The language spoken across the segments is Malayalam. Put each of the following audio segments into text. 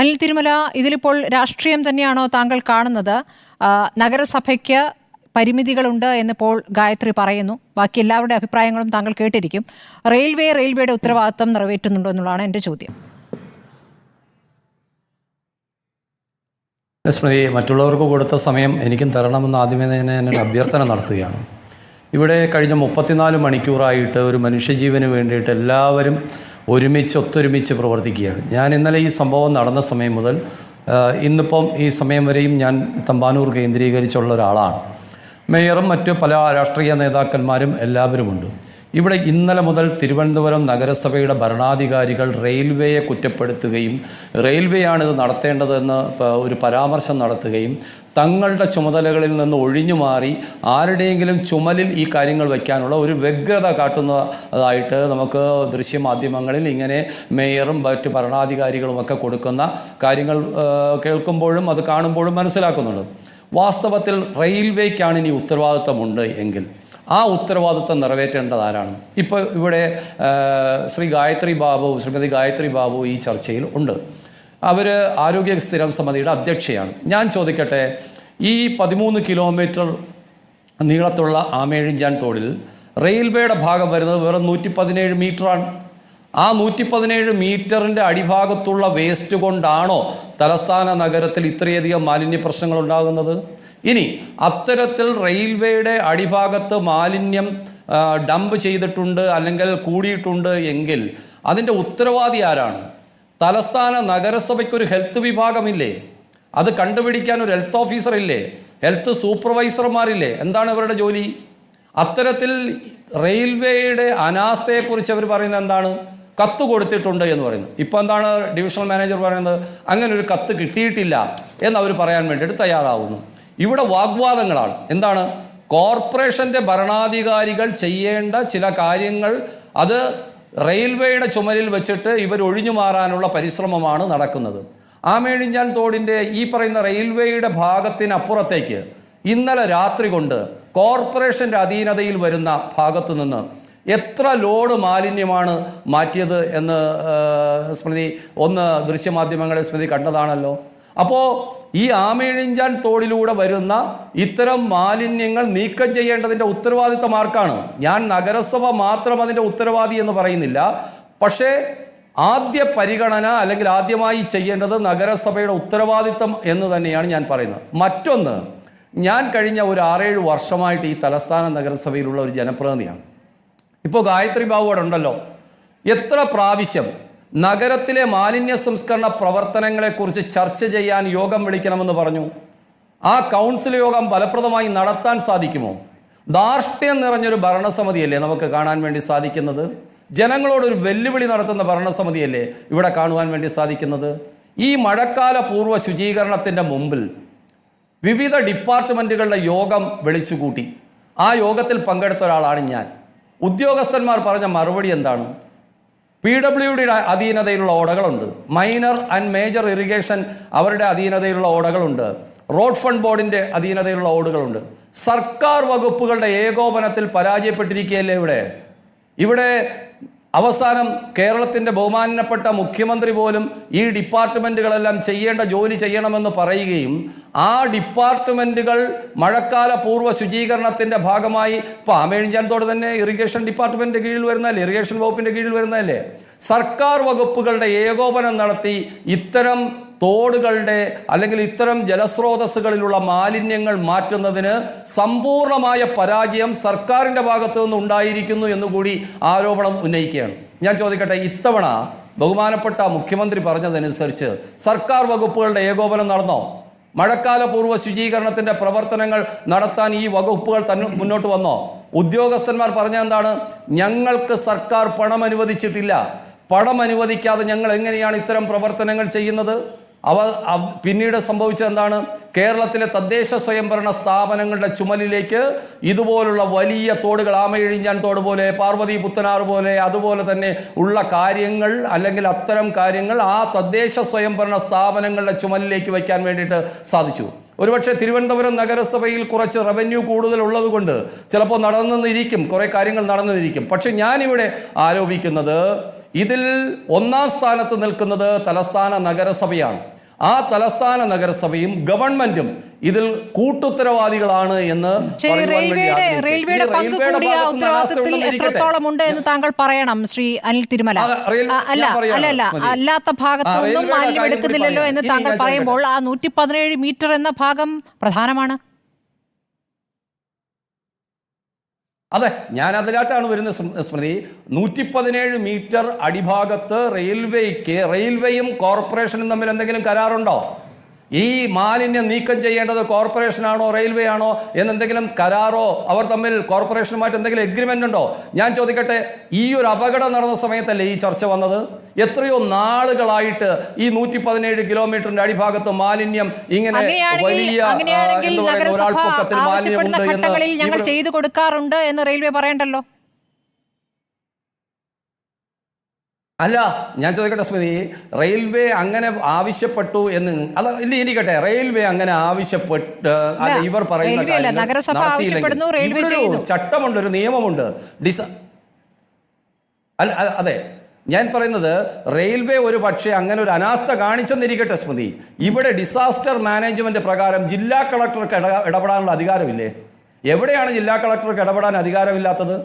അനിൽ തിരുമല ഇതിലിപ്പോൾ രാഷ്ട്രീയം തന്നെയാണോ താങ്കൾ കാണുന്നത്? നഗരസഭയ്ക്ക് പരിമിതികളുണ്ട് എന്നിപ്പോൾ ഗായത്രി പറയുന്നു. ബാക്കി എല്ലാവരുടെ അഭിപ്രായങ്ങളും താങ്കൾ കേട്ടിരിക്കും. റെയിൽവേ റെയിൽവേയുടെ ഉത്തരവാദിത്തം നിറവേറ്റുന്നുണ്ടോ എന്നുള്ളതാണ് എന്റെ ചോദ്യം. സ്മൃതി മറ്റുള്ളവർക്ക് കൊടുത്ത സമയം എനിക്കും തരണമെന്ന് ആദ്യമേ തന്നെ ഞാൻ അഭ്യർത്ഥന നടത്തുകയാണ്. ഇവിടെ കഴിഞ്ഞ മുപ്പത്തിനാല് മണിക്കൂറായിട്ട് ഒരു മനുഷ്യജീവന് വേണ്ടിയിട്ട് എല്ലാവരും ഒരുമിച്ച് ഒത്തൊരുമിച്ച് പ്രവർത്തിക്കുകയാണ്. ഞാൻ ഇന്നലെ ഈ സംഭവം നടന്ന സമയം മുതൽ ഇന്നിപ്പം ഈ സമയം വരെയും ഞാൻ തമ്പാനൂർ കേന്ദ്രീകരിച്ചുള്ള ഒരാളാണ്. മേയറും മറ്റ് പല രാഷ്ട്രീയ നേതാക്കന്മാരും എല്ലാവരുമുണ്ട്. ഇവിടെ ഇന്നലെ മുതൽ തിരുവനന്തപുരം നഗരസഭയുടെ ഭരണാധികാരികൾ റെയിൽവേയെ കുറ്റപ്പെടുത്തുകയും റെയിൽവേയാണ് ഇത് നടത്തേണ്ടതെന്ന് ഒരു പരാമർശം നടത്തുകയും തങ്ങളുടെ ചുമതലകളിൽ നിന്ന് ഒഴിഞ്ഞു മാറി ആരുടെയെങ്കിലും ചുമലിൽ ഈ കാര്യങ്ങൾ വയ്ക്കാനുള്ള ഒരു വ്യഗ്രത കാട്ടുന്നതായിട്ട് നമുക്ക് ദൃശ്യമാധ്യമങ്ങളിൽ ഇങ്ങനെ മേയറും മറ്റ് ഭരണാധികാരികളുമൊക്കെ കൊടുക്കുന്ന കാര്യങ്ങൾ കേൾക്കുമ്പോഴും അത് കാണുമ്പോഴും മനസ്സിലാക്കുന്നുണ്ട്. വാസ്തവത്തിൽ റെയിൽവേക്കാണ് ഇനി ഉത്തരവാദിത്തമുണ്ട് എങ്കിൽ. ആ ഉത്തരവാദിത്വം നിറവേറ്റേണ്ടത് ആരാണ്? ഇപ്പോൾ ഇവിടെ ശ്രീ ഗായത്രി ബാബു ശ്രീമതി ഗായത്രി ബാബു ഈ ചർച്ചയിൽ ഉണ്ട്. അവർ ആരോഗ്യ സ്ഥിരം സമിതിയുടെ അധ്യക്ഷയാണ്. ഞാൻ ചോദിക്കട്ടെ ഈ പതിമൂന്ന് കിലോമീറ്റർ നീളത്തുള്ള ആമേഴിഞ്ചാൻ തോടിൽ റെയിൽവേയുടെ ഭാഗം വരുന്നത് വെറും നൂറ്റി പതിനേഴ് മീറ്ററാണ്. ആ നൂറ്റി പതിനേഴ് മീറ്ററിന്റെ അടിഭാഗത്തുള്ള വേസ്റ്റ് കൊണ്ടാണോ തലസ്ഥാന നഗരത്തിൽ ഇത്രയധികം മാലിന്യ പ്രശ്നങ്ങൾ ഉണ്ടാകുന്നത്? ഇനി അത്തരത്തിൽ റെയിൽവേയുടെ അടിഭാഗത്ത് മാലിന്യം ഡംപ് ചെയ്തിട്ടുണ്ട് അല്ലെങ്കിൽ കൂടിയിട്ടുണ്ട് എങ്കിൽ അതിന്റെ ഉത്തരവാദി ആരാണ്? തലസ്ഥാന നഗരസഭയ്ക്ക് ഒരു ഹെൽത്ത് വിഭാഗമില്ലേ? അത് കണ്ടുപിടിക്കാൻ ഒരു ഹെൽത്ത് ഓഫീസർ ഇല്ലേ ഹെൽത്ത് സൂപ്പർവൈസർമാരില്ലേ? എന്താണ് അവരുടെ ജോലി? അത്തരത്തിൽ റെയിൽവേയുടെ അനാസ്ഥയെക്കുറിച്ച് അവർ പറയുന്നത് എന്താണ്? കത്ത് കൊടുത്തിട്ടുണ്ട് എന്ന് പറയുന്നു. ഇപ്പോൾ എന്താണ് ഡിവിഷണൽ മാനേജർ പറയുന്നത്? അങ്ങനെ ഒരു കത്ത് കിട്ടിയിട്ടില്ല എന്ന് അവർ പറയാൻ വേണ്ടിയിട്ട് തയ്യാറാവുന്നു. ഇവിടെ വാഗ്വാദങ്ങളാണ്. എന്താണ്? കോർപ്പറേഷന്റെ ഭരണാധികാരികൾ ചെയ്യേണ്ട ചില കാര്യങ്ങൾ അത് റെയിൽവേയുടെ ചുമലിൽ വെച്ചിട്ട് ഇവർ ഒഴിഞ്ഞു മാറാനുള്ള പരിശ്രമമാണ് നടക്കുന്നത്. ആമേഴിഞ്ഞാൻ തോടിന്റെ ഈ പറയുന്ന റെയിൽവേയുടെ ഭാഗത്തിനപ്പുറത്തേക്ക് ഇന്നലെ രാത്രി കൊണ്ട് കോർപ്പറേഷന്റെ അധീനതയിൽ വരുന്ന ഭാഗത്തു നിന്ന് എത്ര ലോഡ് മാലിന്യമാണ് മാറ്റിയത് എന്ന് സ്മൃതി ഒന്ന് ദൃശ്യമാധ്യമങ്ങളെ സ്മൃതി കണ്ടതാണല്ലോ. അപ്പോൾ ഈ ആമേഴിഞ്ചാൻ തോടിലൂടെ വരുന്ന ഇത്തരം മാലിന്യങ്ങൾ നീക്കം ചെയ്യേണ്ടതിന്റെ ഉത്തരവാദിത്തം ആർക്കാണ് ഞാൻ നഗരസഭ മാത്രം അതിന്റെ ഉത്തരവാദി എന്ന് പറയുന്നില്ല. പക്ഷേ ആദ്യ പരിഗണന അല്ലെങ്കിൽ ആദ്യമായി ചെയ്യേണ്ടത് നഗരസഭയുടെ ഉത്തരവാദിത്തം എന്ന് തന്നെയാണ് ഞാൻ പറയുന്നത്. മറ്റൊന്ന് ഞാൻ കഴിഞ്ഞ ഒരു ആറേഴ് വർഷമായിട്ട് ഈ തലസ്ഥാന നഗരസഭയിലുള്ള ഒരു ജനപ്രതിനിധിയാണ്. ഇപ്പോൾ ഗായത്രി ബാബു അവിടെ ഉണ്ടല്ലോ. എത്ര പ്രാവശ്യം നഗരത്തിലെ മാലിന്യ സംസ്കരണ പ്രവർത്തനങ്ങളെക്കുറിച്ച് ചർച്ച ചെയ്യാൻ യോഗം വിളിക്കണമെന്ന് പറഞ്ഞു. ആ കൗൺസിൽ യോഗം ഫലപ്രദമായി നടത്താൻ സാധിക്കുമോ? ധാർഷ്ട്യം നിറഞ്ഞൊരു ഭരണസമിതിയല്ലേ നമുക്ക് കാണാൻ വേണ്ടി സാധിക്കുന്നത്? ജനങ്ങളോടൊരു വെല്ലുവിളി നടത്തുന്ന ഭരണസമിതിയല്ലേ ഇവിടെ കാണുവാൻ വേണ്ടി സാധിക്കുന്നത്? ഈ മഴക്കാല പൂർവ ശുചീകരണത്തിന്റെ മുമ്പിൽ വിവിധ ഡിപ്പാർട്ട്മെന്റുകളുടെ യോഗം വിളിച്ചുകൂട്ടി. ആ യോഗത്തിൽ പങ്കെടുത്ത ഒരാളാണ് ഞാൻ. ഉദ്യോഗസ്ഥന്മാർ പറഞ്ഞ മറുപടി എന്താണ്? പി ഡബ്ല്യു ഡിയുടെ അധീനതയിലുള്ള ഓടകളുണ്ട്. മൈനർ ആൻഡ് മേജർ ഇറിഗേഷൻ അവരുടെ അധീനതയിലുള്ള ഓടകളുണ്ട്. റോഡ് ഫണ്ട് ബോർഡിന്റെ അധീനതയിലുള്ള ഓടുകളുണ്ട്. സർക്കാർ വകുപ്പുകളുടെ ഏകോപനത്തിൽ പരാജയപ്പെട്ടിരിക്കുകയല്ലേ ഇവിടെ? ഇവിടെ അവസാനം കേരളത്തിന്റെ ബഹുമാനപ്പെട്ട മുഖ്യമന്ത്രി പോലും ഈ ഡിപ്പാർട്ട്മെന്റുകളെല്ലാം ചെയ്യേണ്ട ജോലി ചെയ്യണമെന്ന് പറയുകയും ആ ഡിപ്പാർട്ട്മെന്റുകൾ മഴക്കാല പൂർവ ശുചീകരണത്തിന്റെ ഭാഗമായി ഇപ്പോൾ തോട് തന്നെ ഇറിഗേഷൻ ഡിപ്പാർട്ട്മെന്റിന്റെ കീഴിൽ വരുന്നതല്ലേ? ഇറിഗേഷൻ വകുപ്പിന്റെ കീഴിൽ വരുന്നതല്ലേ? സർക്കാർ വകുപ്പുകളുടെ ഏകോപനം നടത്തി ഇത്തരം തോടുകളുടെ അല്ലെങ്കിൽ ഇത്തരം ജലസ്രോതസ്സുകളിലുള്ള മാലിന്യങ്ങൾ മാറ്റുന്നതിന് സമ്പൂർണമായ പരാജയം സർക്കാരിന്റെ ഭാഗത്തു നിന്ന് ഉണ്ടായിരിക്കുന്നു എന്നുകൂടി ആരോപണം ഉന്നയിക്കുകയാണ്. ഞാൻ ചോദിക്കട്ടെ ഇത്തവണ ബഹുമാനപ്പെട്ട മുഖ്യമന്ത്രി പറഞ്ഞതനുസരിച്ച് സർക്കാർ വകുപ്പുകളുടെ ഏകോപനം നടന്നോ? മഴക്കാല പൂർവ ശുചീകരണത്തിന്റെ പ്രവർത്തനങ്ങൾ നടത്താൻ ഈ വകുപ്പുകൾ തന്നെ മുന്നോട്ട് വന്നോ? ഉദ്യോഗസ്ഥന്മാർ പറഞ്ഞ എന്താണ്? ഞങ്ങൾക്ക് സർക്കാർ പണം അനുവദിച്ചിട്ടില്ല പണം അനുവദിക്കാതെ ഞങ്ങൾ എങ്ങനെയാണ് ഇത്തരം പ്രവർത്തനങ്ങൾ ചെയ്യുന്നത്? അവ പിന്നീട് സംഭവിച്ചത് എന്താണ്? കേരളത്തിലെ തദ്ദേശ സ്വയംഭരണ സ്ഥാപനങ്ങളുടെ ചുമലിലേക്ക് ഇതുപോലുള്ള വലിയ തോടുകൾ ആമയിഴിഞ്ഞാൻ തോട് പോലെ പാർവതി പുത്തനാർ പോലെ അതുപോലെ തന്നെ ഉള്ള കാര്യങ്ങൾ അല്ലെങ്കിൽ അത്തരം കാര്യങ്ങൾ ആ തദ്ദേശ സ്വയംഭരണ സ്ഥാപനങ്ങളുടെ ചുമലിലേക്ക് വയ്ക്കാൻ വേണ്ടിയിട്ട് സാധിച്ചു. ഒരുപക്ഷെ തിരുവനന്തപുരം നഗരസഭയിൽ കുറച്ച് റവന്യൂ കൂടുതൽ ഉള്ളതുകൊണ്ട് ചിലപ്പോൾ നടന്നെന്നിരിക്കും കുറേ കാര്യങ്ങൾ നടന്നെന്നിരിക്കും പക്ഷെ ഞാനിവിടെ ആരോപിക്കുന്നത് ഇതിൽ ഒന്നാം സ്ഥാനത്ത് നിൽക്കുന്നത് തലസ്ഥാന നഗരസഭയാണ്. ആ തലസ്ഥാന നഗരസഭയും ഗവൺമെന്റും ഇതിൽ കൂട്ടുത്തരവാദികളാണ് എന്ന് റെയിൽവേയുടെ പങ്ക് ഉത്തരവാദിത്തത്തിൽ എത്രത്തോളം ഉണ്ട് എന്ന് താങ്കൾ പറയണം ശ്രീ അനിൽ തിരുമല. അല്ല അല്ലാത്ത ഭാഗത്തൊന്നും മാലിന്യം എടുക്കുന്നില്ലല്ലോ എന്ന് താങ്കൾ പറയുമ്പോൾ ആ നൂറ്റി പതിനേഴ് മീറ്റർ എന്ന ഭാഗം പ്രധാനമാണ്. അതെ ഞാൻ അതിലായിട്ടാണ് വരുന്ന സ്മൃതി. നൂറ്റി പതിനേഴ് മീറ്റർ അടിഭാഗത്ത് റെയിൽവേക്ക് റെയിൽവേയും കോർപ്പറേഷനും തമ്മിൽ എന്തെങ്കിലും കരാറുണ്ടോ? ഈ മാലിന്യം നീക്കം ചെയ്യേണ്ടത് കോർപ്പറേഷനാണോ റെയിൽവേ ആണോ എന്നെന്തെങ്കിലും കരാറോ അവർ തമ്മിൽ കോർപ്പറേഷനുമായിട്ട് എന്തെങ്കിലും എഗ്രിമെന്റ് ഉണ്ടോ? ഞാൻ ചോദിക്കട്ടെ ഈ ഒരു അപകടം നടന്ന സമയത്തല്ലേ ഈ ചർച്ച വന്നത്? എത്രയോ നാളുകളായിട്ട് ഈ നൂറ്റി പതിനേഴ് കിലോമീറ്ററിന്റെ അടിഭാഗത്ത് മാലിന്യം ഇങ്ങനെ വലിയ ഒരാൾ പൊക്കത്തിൽ മാലിന്യമുണ്ട് എന്ന് ഞങ്ങൾ ചെയ്തു കൊടുക്കാറുണ്ട് എന്ന് റെയിൽവേ പറയണ്ടല്ലോ? അല്ല ഞാൻ ചോദിക്കട്ടെ സ്മൃതി റെയിൽവേ അങ്ങനെ ആവശ്യപ്പെട്ടു എന്ന് അത് ഇല്ല ഇരിക്കട്ടെ റെയിൽവേ അങ്ങനെ ആവശ്യപ്പെട്ട് അല്ല ഇവർ പറയുന്ന ഇവിടെ ചട്ടമുണ്ട് ഒരു നിയമമുണ്ട്. ഡിസ അല്ല അതെ. ഞാൻ പറയുന്നത് റെയിൽവേ ഒരു പക്ഷേ അങ്ങനെ ഒരു അനാസ്ഥ കാണിച്ചെന്നിരിക്കട്ടെ സ്മൃതി. ഇവിടെ ഡിസാസ്റ്റർ മാനേജ്മെന്റ് പ്രകാരം ജില്ലാ കളക്ടർക്ക് ഇടപെടാനുള്ള അധികാരമില്ലേ? എവിടെയാണ് ജില്ലാ കളക്ടർക്ക് ഇടപെടാൻ അധികാരമില്ലാത്തത്?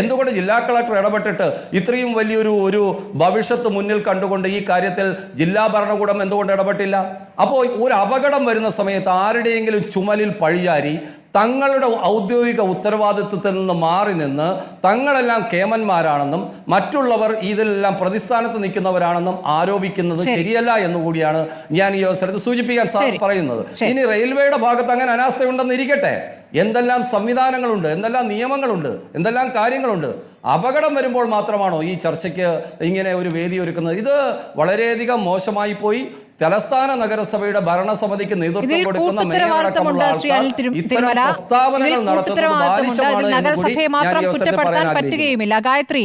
എന്തുകൊണ്ട് ജില്ലാ കളക്ടർ ഇടപെട്ടിട്ട് ഇത്രയും വലിയൊരു ഒരു ഭവിഷ്യത്ത് മുന്നിൽ കണ്ടുകൊണ്ട് ഈ കാര്യത്തിൽ ജില്ലാ ഭരണകൂടം എന്തുകൊണ്ട് ഇടപെട്ടില്ല? അപ്പോൾ ഒരു അപകടം വരുന്ന സമയത്ത് ആരുടെയെങ്കിലും ചുമലിൽ പഴിചാരി തങ്ങളുടെ ഔദ്യോഗിക ഉത്തരവാദിത്വത്തിൽ നിന്ന് മാറി നിന്ന് തങ്ങളെല്ലാം കേമന്മാരാണെന്നും മറ്റുള്ളവർ ഇതിലെല്ലാം പ്രതിസ്ഥാനത്ത് നിൽക്കുന്നവരാണെന്നും ആരോപിക്കുന്നത് ശരി. ശരിയല്ല എന്നുകൂടിയാണ് ഞാൻ ഈ അവസരത്തിൽ സൂചിപ്പിക്കാൻ പറയുന്നത്. ഇനി റെയിൽവേയുടെ ഭാഗത്ത് അങ്ങനെ അനാസ്ഥയുണ്ടെന്ന് ഇരിക്കട്ടെ. എന്തെല്ലാം സംവിധാനങ്ങളുണ്ട് എന്തെല്ലാം നിയമങ്ങളുണ്ട് എന്തെല്ലാം കാര്യങ്ങളുണ്ട് അപകടം വരുമ്പോൾ മാത്രമാണോ ഈ ചർച്ചയ്ക്ക് ഇങ്ങനെ ഒരു വേദി ഒരുക്കുന്നത്? ഇത് വളരെയധികം മോശമായി പോയി. തലസ്ഥാന നഗരസഭയുടെ ഭരണസമിതിക്ക് നേതൃത്വം കൊടുക്കുന്ന മേയറടക്കമുള്ള ആൾക്കാർ ഇത്തരം പ്രസ്താവനകൾ നടത്തുന്നത് ബാലിശമാണ് എന്ന് കൂടി ഞാൻ മാത്രം ഈ അവസരത്തിൽ കുറ്റപ്പെടുത്താൻ പറയാൻ ആഗ്രഹിക്കുന്നു ഗായത്രി